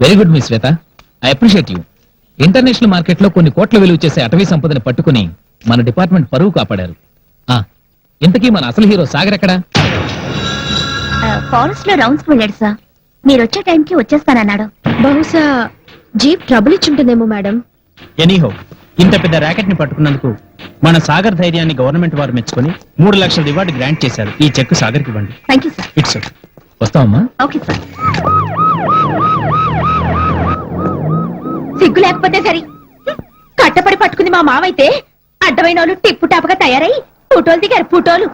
Very good me Shweta I appreciate you international మార్కెట్లో కొన్ని కోట్ల విలువ చేసే అటవీ సంపదని పట్టుకుని మన డిపార్ట్మెంట్ పరువు కాపాడారు. ఆ ఇంతకీ మన అసలు హీరో సాగర్ ఎక్కడా? ఫారెస్ట్లో రౌండ్స్ వెళ్ళాడు సార్. మీరు వచ్చే టైంకి వచ్చేస్తానన్నాడు. బహుశా జీప్ ట్రబుల్ ఇచ్చుంటుందేమో మేడం. ఎనీహో ఇంత పెద్ద ర్యాకెట్ని పట్టుకున్నందుకు మన సాగర్ ధైర్యాన్ని గవర్నమెంట్ వారు మెచ్చుకొని మూడు లక్షల రివార్డు గ్రాంట్ చేశారు. ఈ చెక్ సాగర్కి ఇవ్వండి థ్యాంక్ యూ సార్ ఇట్స్ వస్తామమ్మా ఓకే సార్ సిగ్గు లేకపోతే సరి. కట్టపడి పట్టుకుంది మా మావైతే అడ్డమైన వాళ్ళు టిప్పు టాపుగా తయారై ఫోటోలు దిగారు ఫోటోలు.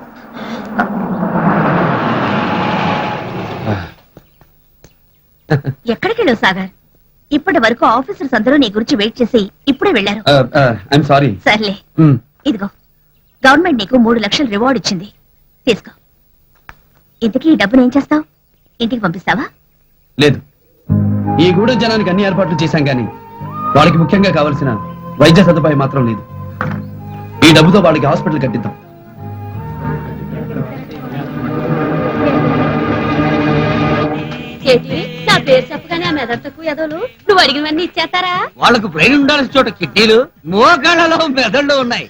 ఎక్కడికి వెళ్ళావు సాగర్? ఇప్పటి వరకు ఆఫీసర్స్ అందరూ నీ గురించి వెయిట్ చేసి ఇప్పుడే వెళ్ళారు. ఐఎమ్ సారీ సర్లే. ఇదిగో గవర్నమెంట్ నీకు మూడు లక్షలు రివార్డ్ ఇచ్చింది. తీసుకో. ఇంతకీ ఈ డబ్బును ఏం చేస్తావు? ఇంటికి పంపిస్తావా? లేదు. ఈ గూడెం జనానికి అన్ని ఏర్పాట్లు చేశాం కానీ వాళ్ళకి ముఖ్యంగా కావాల్సిన వైద్య సదుపాయం మాత్రం లేదు. ఈ డబ్బుతో వాళ్ళకి హాస్పిటల్ కట్టిద్దాం. ఏంటి? నా పేరు చెప్పగానే ఆ మెదడుకు ఎదలు నువ్వు అడిగినవన్నీ ఇచ్చేస్తారా? వాళ్ళకు బ్రెయిన్ ఉండాల్సిన చోట కిడ్నీలు మోకాళ్ళలో మెదళ్ళు ఉన్నాయి.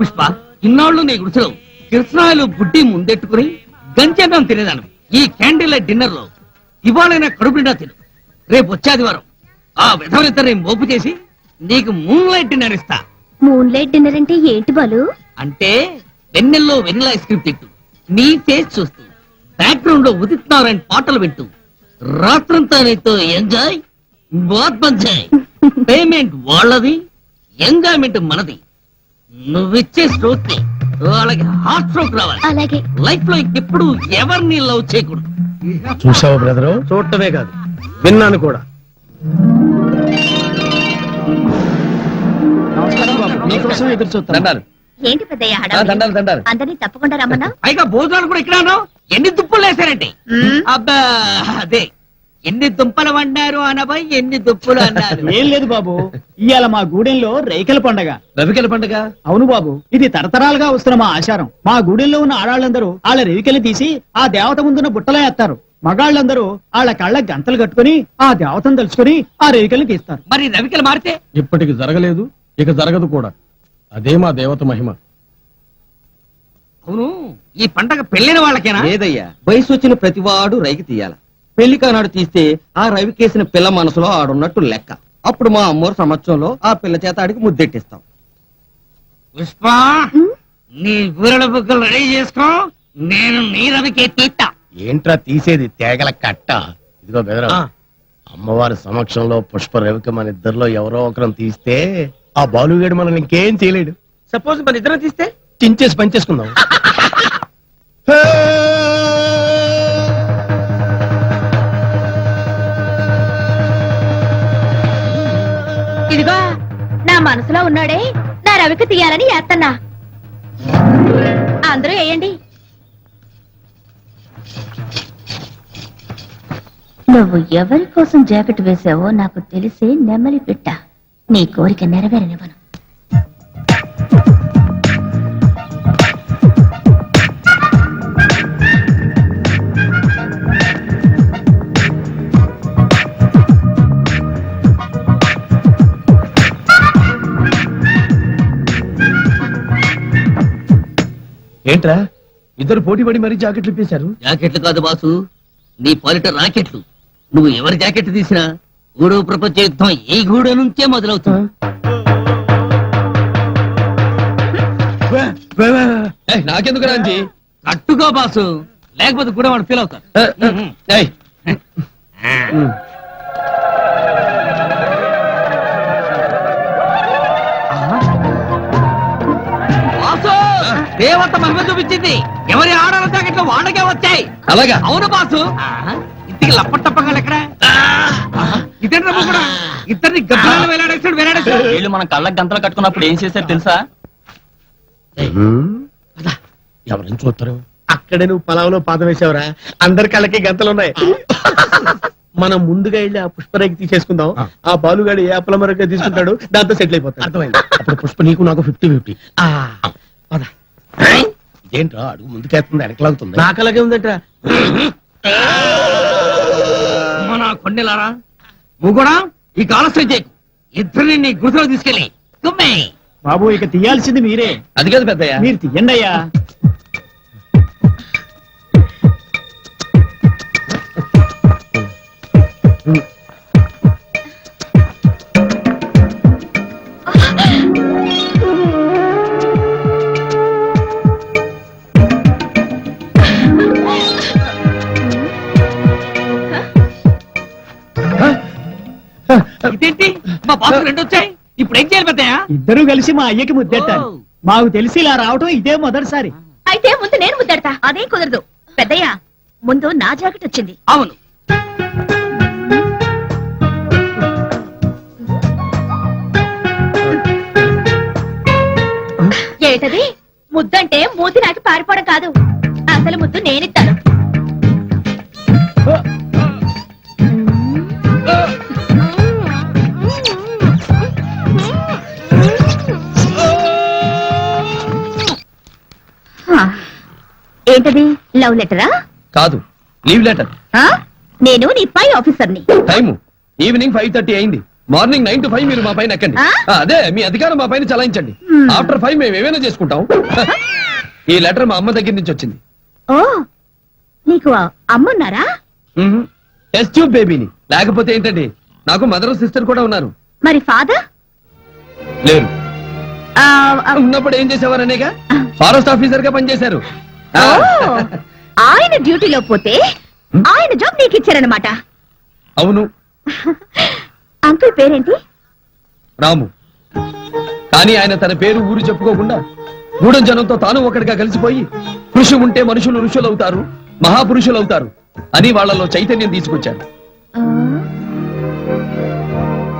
పుష్ప ఇన్నాళ్ళు నీ గుడిసెలో కిరసనాయలు బుడ్డి ముందెట్టుకుని గంచేద్దాం తినేదాను ఈ క్యాండిల్ లైట్ డిన్నర్లో ఇవాళైనా కడుపు నిండా తిను. రేపు వచ్చేదివారం ఆ విధవరిద్దరిని మోపు చేసి నీకు మూన్ లైట్ డిన్నర్ ఇస్తా. మూన్ లైట్ డిన్నర్ అంటే ఏంటి బాలు? అంటే వెన్నెల్లో వెన్నెల ఐస్ క్రీమ్ తింటూ నీ ఫేస్ చూస్తూ బ్యాక్గ్రౌండ్లో ఉదిత్ నారాయణ పాటలు వింటూ రాత్రంతా నీతో ఎంజాయ్ బాత్ ఎంజాయ్ పేమెంట్ వాళ్ళది ఎంజాయ్మెంట్ మనది. నువ్విచ్చే స్ట్రోక్కి వాళ్ళకి హార్ట్ స్ట్రోక్ రావాలి. అలాగే. లైఫ్లో ఇంకెప్పుడు ఎవరిని లవ్ చేయకూడదు. చూసావా బ్రదరు? చూడటమే కాదు విన్నాను కూడా. మీకోసం ఎదురు చూస్తాను. దండాలు. ఏంటి పెద్దయ్య ఆ, హడావుడి? దండాలు దండాలు. అందరినీ తప్పకుండా రమ్మన్నా? పైగా భోజనాలు కూడా ఇక్కడ ఎన్ని దుప్పులు వేశారంటే అబ్బా అదే. ఎన్ని దుంపలు వండారు అనబై ఎన్ని దుప్పులు అన్నారు. ఏం లేదు బాబు. ఇవాళ మా గూడెంలో రైకల పండగ. రవికెల పండుగ? అవును బాబు. ఇది తరతరాలుగా వస్తున్న మా ఆచారం. మా గూడెంలో ఉన్న ఆడాళ్ళందరూ వాళ్ళ రేవికలు తీసి ఆ దేవత ముందున్న బుట్టలో వేస్తారు. మగాళ్ళందరూ వాళ్ళ కళ్ళ గంతలు కట్టుకుని ఆ దేవతను తలుచుకుని ఆ రేవికల్ని తీస్తారు. మరి రవికలు మారితే? ఇప్పటికి జరగలేదు. ఇక జరగదు కూడా. అదే మా దేవత మహిమ. అవును ఈ పండగ పెళ్ళైన వాళ్ళకేనా? లేదయ్యా వయసు వచ్చిన ప్రతివాడు రైకి తీయాల. పెళ్ళి కానాడు తీస్తే ఆ రవి కేసిన పిల్ల మనసులో ఆడున్నట్టు లెక్క. అప్పుడు మా అమ్మోరు సంవత్సరంలో ఆ పిల్ల చేత ఆడికి ముద్దెట్టిస్తాం. పుష్ప నీ బూరెల బుక్కలు రెడీ చేసుకో నేను నీ రవికే తీస్తా. ఏంట్రా తీసేది తేగల కట్ట? ఇదిగో బెదరా అమ్మవారి సమక్షంలో పుష్ప రవిక మన ఇద్దరిలో ఎవరో ఒకరం తీస్తే ఆ బాలుగాడు మనల్ని ఇంకేం చేయలేడు సపోజ్ మన ఇద్దరం తీస్తే? చించేసి పనిచేసుకుందాం ఇదిగో నా మనసులో ఉన్నాడే నా రవికి తీయాలని వేస్తన్నా అందరూ వేయండి. నువ్వు ఎవరి కోసం జాకెట్ వేసావో నాకు తెలిసే నెమలి పిట్ట. నీ కోరిక నెరవేరనివ్వను. ఏంట్రా? ఇద్దరు పోటీ పడి మరీ జాకెట్లు ఇప్పేశారు? జాకెట్లు కాదు బాసు నీ పాలిట రాకెట్లు. నువ్వు ఎవరి జాకెట్ తీసినా గూడు ప్రపంచ యుద్ధం ఈ గూడు నుంచే మొదలవుతుంది. నాకెందుకు రాంజీ కట్టుకో బాసు. లేకపోతే కూడా వాడు ఫీల్ ఉమ్. బాసు దేవత మహిమ చూపించింది. ఎవరి ఆడల జాకెట్లు వాళ్ళకే వచ్చాయి. అలాగా? అవును బాసు. ఇంటికి లప్పటప్పగా ఎక్కడ? ఇద్దరిని వేలాడేస్తాడు వీళ్ళు మన కళ్ళ గంతలు కట్టుకున్నప్పుడు ఏం చేశారు తెలుసా? ఎవరిని చూస్తారు అక్కడే నువ్వు పొలంలో పాదం వేసావురా. అందరి కళ్ళకి గంతలు ఉన్నాయి. మనం ముందుగా వెళ్ళి ఆ పుష్పరేఖ తీసేసుకుందాం. ఆ. బాలుగాడు ఏ అప్పల మరొక తీసుకుంటాడు దాంతో సెటిల్ అయిపోతాడు. అర్థమైంది. అప్పుడు పుష్ప నీకు నాకు ఫిఫ్టీ ఫిఫ్టీ. ఇదేంట్రా? అడుగు ముందుకేస్తుంది వెనకలాగుతుంది నాకు అలాగే ఉందట మన కొండెలారా? నువ్వు కూడా ఈ ఆలస్యం చేయకు ఇద్దరిని నీ గుడిసెలో తీసుకెళ్ళి. బాబు ఇక తీయాల్సింది మీరే. అది కాదు పెద్దయ్య. మీరు తీయండి అయ్యా మా బాబు రెండు వచ్చాయి. ఇప్పుడు ఏం చేయాలి పెద్దయ్య? ఇద్దరూ కలిసి మా అయ్యకి ముద్దెట్టారు ఓ. మాకు తెలిసి ఇలా రావటం ఇదే మొదటిసారి. అయితే ముందు నేను ముద్దడతా. అదే కుదరదు. పెద్దయ్య ముందు నా జాకెట్ వచ్చింది. అవును. ఏటది? ముద్దంటే మూతి నాకి పారిపోవడం కాదు. అసలు ముద్దు నేనిస్తాను. ఏంటది? లవ్ లెటరా? కాదు లీవ్ లెటర్. ఆ? నేను నీ పై ఆఫీసర్ని. టైము. ఈవినింగ్ ఫైవ్ థర్టీ అయింది. మార్నింగ్ నైన్ టు ఫైవ్ మీరు మా పైన ఎక్కండి. ఆ? ఆ, అదే మీ అధికారం మా పైన చలాయించండి. Hmm. ఆఫ్టర్ ఫైవ్ మేము ఏమైనా చేసుకుంటాం. ఈ లెటర్ మా అమ్మ దగ్గర నుంచి వచ్చింది. ఓ నీకు అమ్మున్నారా టెస్ట్ ట్యూబ్ బేబీని లేకపోతే ఏంటండి? నాకు మదర్ సిస్టర్ కూడా ఉన్నారు. మరి ఫాదర్ లేరు. ఉన్నప్పుడు ఏం చేసేవారనేగా ఫారెస్ట్ ఆఫీసర్గా పనిచేశారు. ఆయన డ్యూటీలో పోతే ఆయన జాబ్ నీకు ఇచ్చారనమాట అవును. అంకుల్ పేరేంటి? రాము. కానీ ఆయన తన పేరు ఊరు చెప్పుకోకుండా గూడెం జనంతో తాను ఒకటిగా కలిసిపోయి కృషి ఉంటే మనుషులు ఋషులు అవుతారు మహాపురుషులు అవుతారు అని వాళ్ళలో చైతన్యం తీసుకొచ్చారు.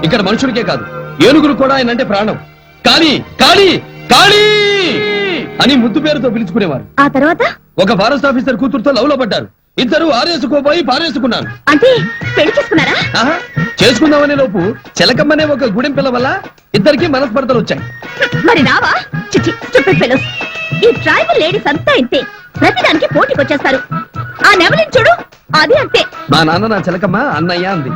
ఇక్కడ మనుషులకే కాదు ఏనుగులు కూడా ఆయన అంటే ప్రాణం. కాళీ కాళీ కాళీ అని ముద్దు పేరుతో పిలుచుకునేవారు. ఆ తర్వాత? ఒక ఫారెస్ట్ ఆఫీసర్ కూతురుతో లవ్లో పడ్డారు. ఇద్దరు ఆరేసుకోబోయి పారేసుకున్నారు. అంటే పెళ్ళి చేసుకున్నారా? ఆహా, చేసుకుందామనే లోపు చిలకమ్మనే ఒక గుడెం పిల్ల వల్ల ఇద్దరికి మనస్పర్ధలు వచ్చాయి. మరి రావా? చిచి స్టూపిడ్ ఫెలోస్. ఈ ట్రైబల్ లేడీస్ అంతా ఇంతే. ప్రతిదానికి పోటీకి వచ్చేస్తారు. ఆ నెమలిని చూడు అది అంతే. మా నాన్న నా చిలకమ్మ అన్నయ్య అంది.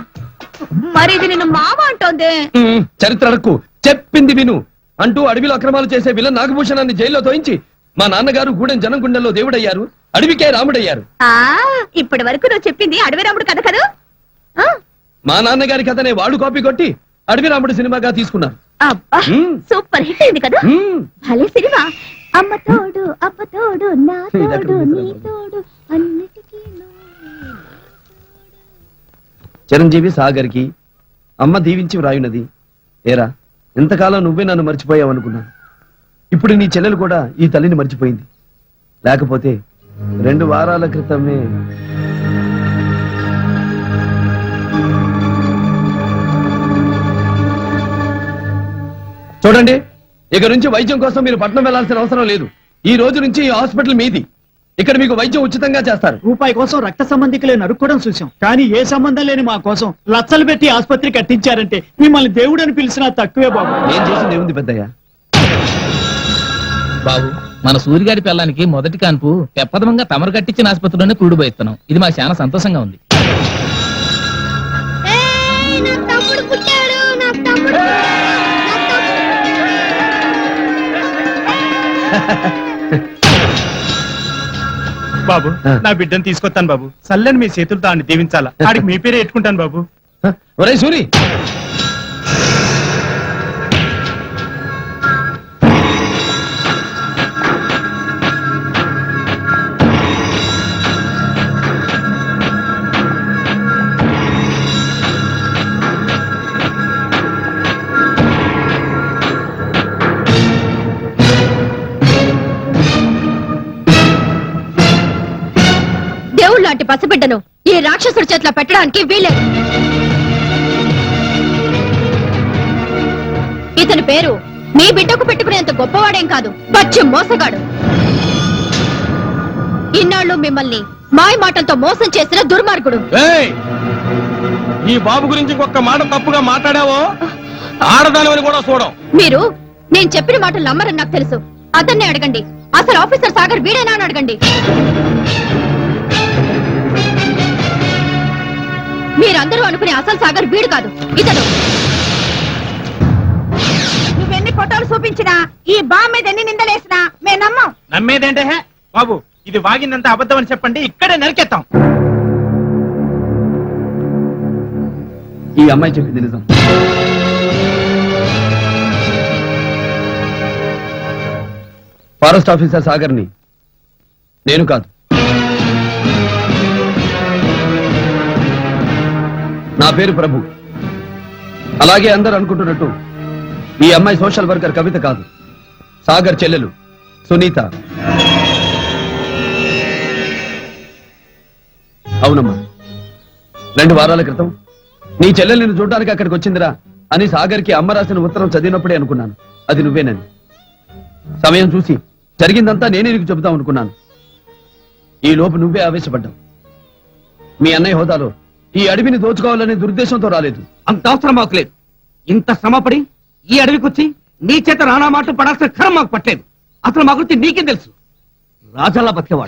మరి ఇది నిన్ను మామ అంటోంది. ఉమ్, చరిత్ర అడక్కు చెప్పింది విను. అంటూ అడవిలో అక్రమాలు చేసే విలన్ నాగభూషణాన్ని జైల్లో తోయించి మా నాన్నగారు గూడెం జనం గుండెల్లో దేవుడయ్యారు అడవికే రాముడయ్యారు. ఇప్పటి వరకు నువ్వు చెప్పింది అడవి రాముడు కథ కదా? మా నాన్నగారి కథనే వాళ్ళు కాపీ కొట్టి అడవి రాముడు సినిమాగా తీసుకున్నారు. సూపర్ హిట్ అయింది కదా? భలే సినిమా. అమ్మ తోడు అప్ప తోడు నా తోడు? నీ తోడు అన్నిటికీ. చిరంజీవి సాగర్కి అమ్మ దీవించి వ్రాయునది. ఏరా? ఇంతకాలం నువ్వే నన్ను మర్చిపోయావు అనుకున్నాను. ఇప్పుడు నీ చెల్లెలు కూడా ఈ తల్లిని మర్చిపోయింది. లేకపోతే రెండు వారాల క్రితమే చూడండి ఇక నుంచి వైద్యం కోసం మీరు పట్నం వెళ్ళాల్సిన అవసరం లేదు. ఈ రోజు నుంచి ఈ హాస్పిటల్ మీది. ఇక్కడ మీకు వైద్యం ఉచితంగా చేస్తారు. రూపాయి కోసం రక్త సంబంధికులే నరుక్కోవడం చూసాం కానీ ఏ సంబంధం లేని మా కోసం లచ్చలు పెట్టి ఆసుపత్రి కట్టించారంటే మిమ్మల్ని దేవుడు అని పిలిచినా తక్కువే బాబు. నేను చేసింది ఏముంది పెద్దయ్య? బాబు మన సూర్యగారి పిల్లానికి మొదటి కాన్పు పెప్పదమంగా తమరు కట్టించిన ఆసుపత్రిలోనే కురుడు పోయిస్తున్నాం. ఇది మాకు చాలా సంతోషంగా ఉంది. బాబు. నా బిడ్డను తీసుకొస్తాను బాబు. చల్లని మీ చేతులతో ఆడిని దీవించాలా? ఆడికి మీ పేరే ఎట్టుకుంటాను బాబు. ఒరే సూరి. లాంటి పసిబిడ్డను ఈ రాక్షసుడి చేతిలో పెట్టడానికి వీలే ఇతని పేరు మీ బిడ్డకు పెట్టుకునేంత గొప్పవాడేం కాదు పచ్చి మోసగాడు. ఇన్నాళ్ళు మిమ్మల్ని మాయ మాటలతో మోసం చేసిన దుర్మార్గుడు. ఈ బాబు గురించి ఇంకొక మాట తప్పుగా మాట్లాడావో? ఆడదాని కూడా చూడం. మీరు నేను చెప్పిన మాటలు నమ్మరని నాకు తెలుసు. అతన్ని అడగండి. అసలు ఆఫీసర్ సాగర్ వీడేనా అని అడగండి. మీరందరూ అనుకునే అసలు సాగర్ వీడు కాదు ఇతడు నువ్వెన్ని ఫోటోలు చూపించినా ఈ బామ్ మీద ఎన్ని నిందలేసినా మేము నమ్మం. నమ్మేదేంటే హే? బాబు ఇది వాగిందంత అబద్ధం అని చెప్పండి ఇక్కడే నరికెత్తాం ఈ అమ్మాయి చెప్పింది నిజం. ఫారెస్ట్ ఆఫీసర్ సాగర్ని నేను కాదు. పేరు ప్రభు. అలాగే అందరు అనుకుంటున్నట్టు ఈ అమ్మాయి సోషల్ వర్కర్ కవిత కాదు. సాగర్ చెల్లెలు సునీత. అవునమ్మా. రెండు వారాల క్రితం నీ చెల్లెలు నిన్ను చూడడానికి అక్కడికి వచ్చిందిరా అని సాగర్కి అమ్మ రాసిన ఉత్తరం చదివినప్పుడే అనుకున్నాను. అది నువ్వేనని. సమయం చూసి జరిగిందంతా నేనే నీకు చెబుతాం అనుకున్నాను. ఈ లోపు నువ్వే ఆవేశపడ్డావు. మీ అన్నయ్య హోదాలో ఈ అడవిని దోచుకోవాలనే దురుద్దేశంతో రాలేదు. అంత అవసరం మాకు లేదు. ఇంత శ్రమపడి ఈ అడవికి వచ్చి నీ చేత రానా మాటలు పడాల్సిన కరం మాకు పట్టలేదు. అసలు మా గురించి నీకేం తెలుసు? రాజాలా బతికేవాడు